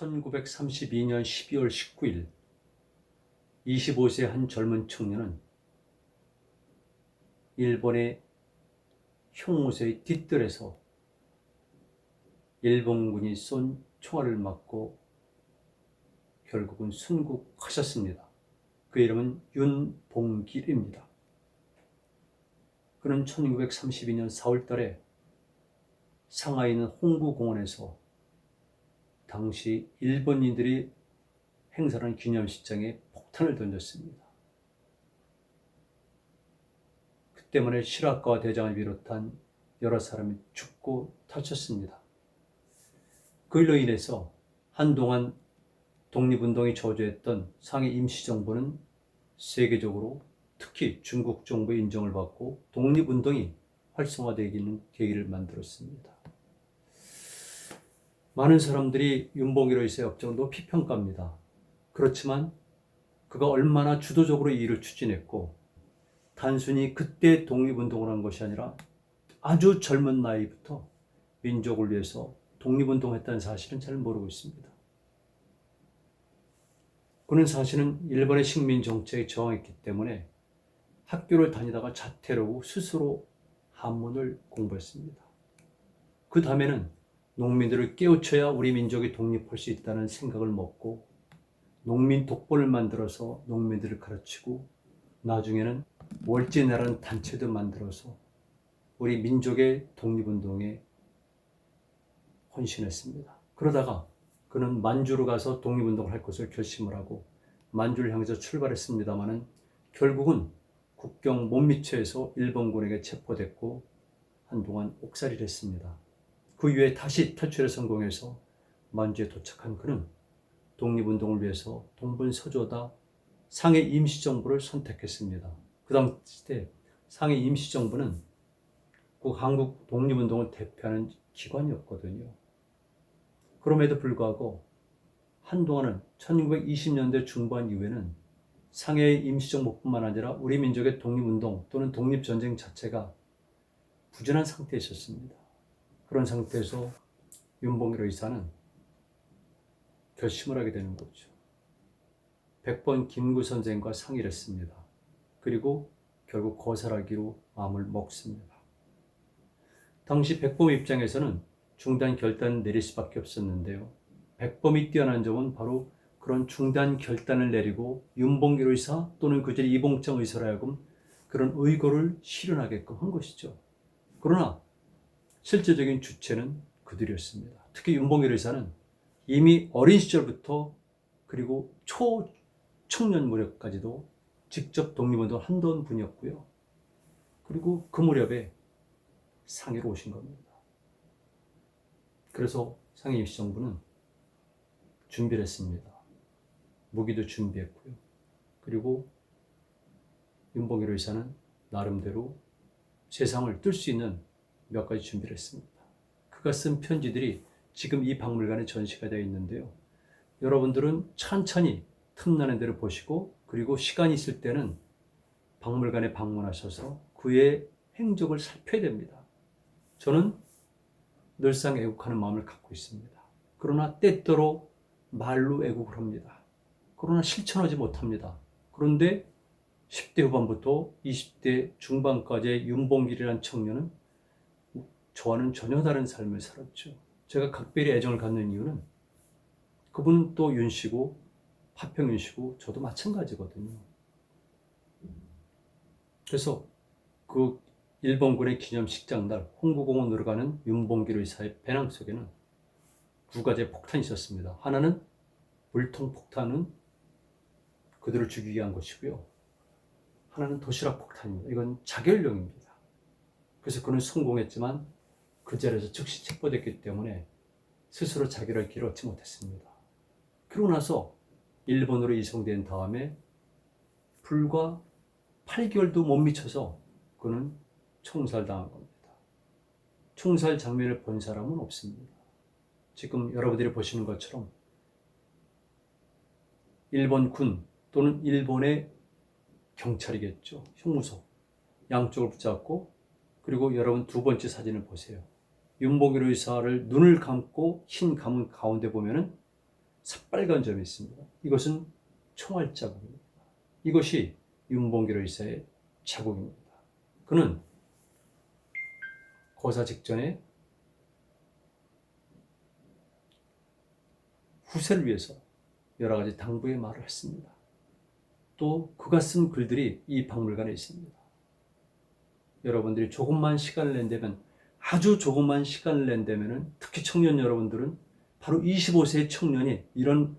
1932년 12월 19일 25세 한 젊은 청년은 일본의 형무소의 뒷뜰에서 일본군이 쏜 총알을 맞고 결국은 순국하셨습니다. 그 이름은 윤봉길입니다. 그는 1932년 4월 달에 상하이 있는 홍구공원에서 당시 일본인들이 행사한 기념식장에 폭탄을 던졌습니다. 그 때문에 실학과 대장을 비롯한 여러 사람이 죽고 다쳤습니다. 그 일로 인해서 한동안 독립운동이 저조했던 상해 임시정부는 세계적으로 특히 중국 정부의 인정을 받고 독립운동이 활성화되기는 계기를 만들었습니다. 많은 사람들이 윤봉길의 업적을 높이 평가합니다. 그렇지만 그가 얼마나 주도적으로 이 일을 추진했고 단순히 그때 독립운동을 한 것이 아니라 아주 젊은 나이부터 민족을 위해서 독립운동했다는 사실은 잘 모르고 있습니다. 그는 사실은 일본의 식민 정책에 저항했기 때문에 학교를 다니다가 자퇴를 하고 스스로 한문을 공부했습니다. 그 다음에는 농민들을 깨우쳐야 우리 민족이 독립할 수 있다는 생각을 먹고 농민 독보를 만들어서 농민들을 가르치고 나중에는 월제나라는 단체도 만들어서 우리 민족의 독립운동에 헌신했습니다. 그러다가 그는 만주로 가서 독립운동을 할 것을 결심을 하고 만주를 향해서 출발했습니다마는 결국은 국경 못미처에서 일본군에게 체포됐고 한동안 옥살이를 했습니다. 그 이후에 다시 탈출에 성공해서 만주에 도착한 그는 독립운동을 위해서 동분서주다 상해 임시정부를 선택했습니다. 그 당시 때 상해 임시정부는 그 한국 독립운동을 대표하는 기관이었거든요. 그럼에도 불구하고 한동안은 1920년대 중반 이후에는 상해의 임시정부뿐만 아니라 우리 민족의 독립운동 또는 독립전쟁 자체가 부진한 상태에 있었습니다. 그런 상태에서 윤봉길 의사는 결심을 하게 되는 거죠. 100번 김구 선생과 상의를 했습니다. 그리고 결국 거절하기로 마음을 먹습니다. 당시 백범 입장에서는 중단 결단 내릴 수밖에 없었는데요. 백범이 뛰어난 점은 바로 그런 중단 결단을 내리고 윤봉길 의사 또는 그제 이봉창 의사라 하여금 그런 의거를 실현하게끔 한 것이죠. 그러나 실제적인 주체는 그들이었습니다. 특히 윤봉길 의사는 이미 어린 시절부터 그리고 초 청년 무렵까지도 직접 독립운동을 한던 분이었고요. 그리고 그 무렵에 상해로 오신 겁니다. 그래서 상해 임시정부는 준비를 했습니다. 무기도 준비했고요. 그리고 윤봉길 의사는 나름대로 세상을 뜰 수 있는 몇 가지 준비를 했습니다. 그가 쓴 편지들이 지금 이 박물관에 전시가 되어 있는데요. 여러분들은 천천히 틈나는 대로 보시고 그리고 시간이 있을 때는 박물관에 방문하셔서 그의 행적을 살펴야 됩니다. 저는 늘상 애국하는 마음을 갖고 있습니다. 그러나 때때로 말로 애국을 합니다. 그러나 실천하지 못합니다. 그런데 10대 후반부터 20대 중반까지의 윤봉길이라는 청년은 저와는 전혀 다른 삶을 살았죠. 제가 각별히 애정을 갖는 이유는 그분은 또 윤씨고 파평윤 씨고 저도 마찬가지거든요. 그래서 그 일본군의 기념식장 날 홍구공원으로 가는 윤봉길 의사의 배낭 속에는 두 가지의 폭탄이 있었습니다. 하나는 물통 폭탄은 그들을 죽이기 위한 것이고요. 하나는 도시락 폭탄입니다. 이건 자결용입니다. 그래서 그는 성공했지만 그 자리에서 즉시 체포됐기 때문에 스스로 길을 얻지 못했습니다. 그러고 나서 일본으로 이송된 다음에 불과 8개월도 못 미쳐서 그는 총살당한 겁니다. 총살 장면을 본 사람은 없습니다. 지금 여러분들이 보시는 것처럼 일본 군 또는 일본의 경찰이겠죠. 형무소 양쪽을 붙잡고 그리고 여러분 두 번째 사진을 보세요. 윤봉길 의사를 눈을 감고 흰 가문 가운데 보면은 새빨간 점이 있습니다. 이것은 총알 자국입니다. 이것이 윤봉길 의사의 자국입니다. 그는 거사 직전에 후세를 위해서 여러 가지 당부의 말을 했습니다. 또 그가 쓴 글들이 이 박물관에 있습니다. 여러분들이 조금만 시간을 낸다면 아주 조금만 시간을 낸다면 특히 청년 여러분들은 바로 25세의 청년이 이런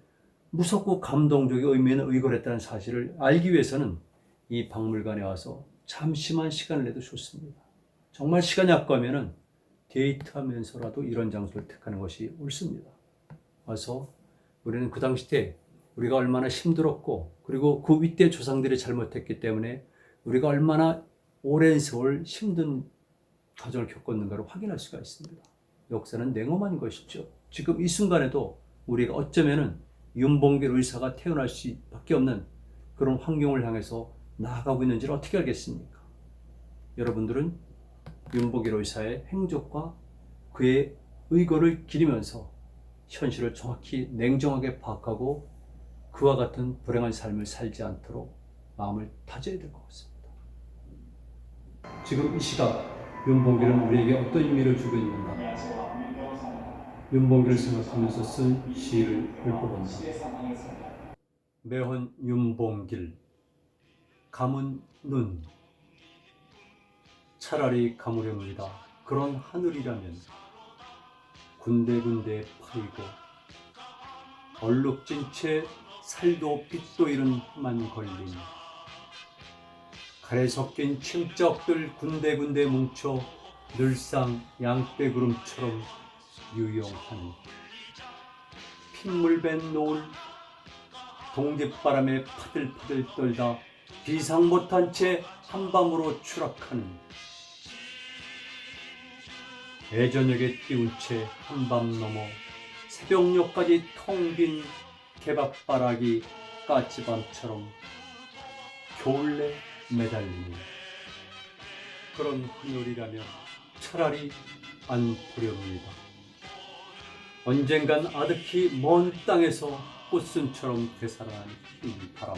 무섭고 감동적인 의미 있는 의거를 했다는 사실을 알기 위해서는 이 박물관에 와서 잠시만 시간을 내도 좋습니다. 정말 시간이 아까우면은 데이트하면서라도 이런 장소를 택하는 것이 옳습니다. 와서 우리는 그 당시 때 우리가 얼마나 힘들었고 그리고 그 윗대 조상들이 잘못했기 때문에 우리가 얼마나 오랜 세월 힘든 과정을 겪었는가를 확인할 수가 있습니다. 역사는 냉엄한 것이죠. 지금 이 순간에도 우리가 어쩌면은 윤봉길 의사가 태어날 수밖에 없는 그런 환경을 향해서 나아가고 있는지를 어떻게 알겠습니까? 여러분들은 윤봉길 의사의 행적과 그의 의거를 기리면서 현실을 정확히 냉정하게 파악하고 그와 같은 불행한 삶을 살지 않도록 마음을 다져야 될 것 같습니다. 지금 이 시각 윤봉길은 우리에게 어떤 의미를 주고 있는가? 윤봉길을 생각하면서 쓴 시를 읊어본다. 매헌 윤봉길 감은 눈 차라리 감으렵니다. 그런 하늘이라면 군데군데 파이고 얼룩진 채 살도 빛도 잃은 만 걸린 가래 섞인 침적들 군데군데 뭉쳐 늘상 양떼구름처럼 유용한 핏물 밴 노을 동짓바람에 파들파들 떨다 비상 못한 채 한밤으로 추락하는 애저녁에 띄운 채 한밤 넘어 새벽녘까지 텅 빈 개밥바라기 까치밤처럼 겨울내 매달리는 그런 하늘이라면 차라리 안 보렵니다. 언젠간 아득히 먼 땅에서 꽃순처럼 되살아난 흰 바람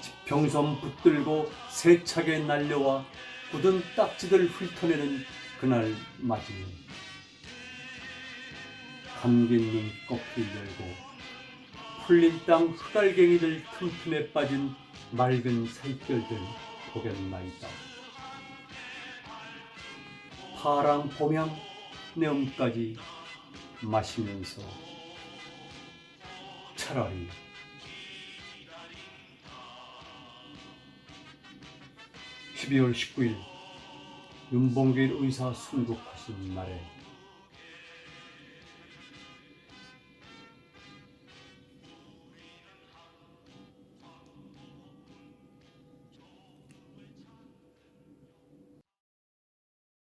지평선 붙들고 세차게 날려와 굳은 딱지들 훑어내는 그날 맞이면 감긴 눈 껍질 열고 풀린 땅 흑알갱이들 틈틈에 빠진 맑은 살결들 보겠나이다. 파랑 봄향 내음까지 마시면서 차라리 (12월 19일) 윤봉길 의사 순국하신 날에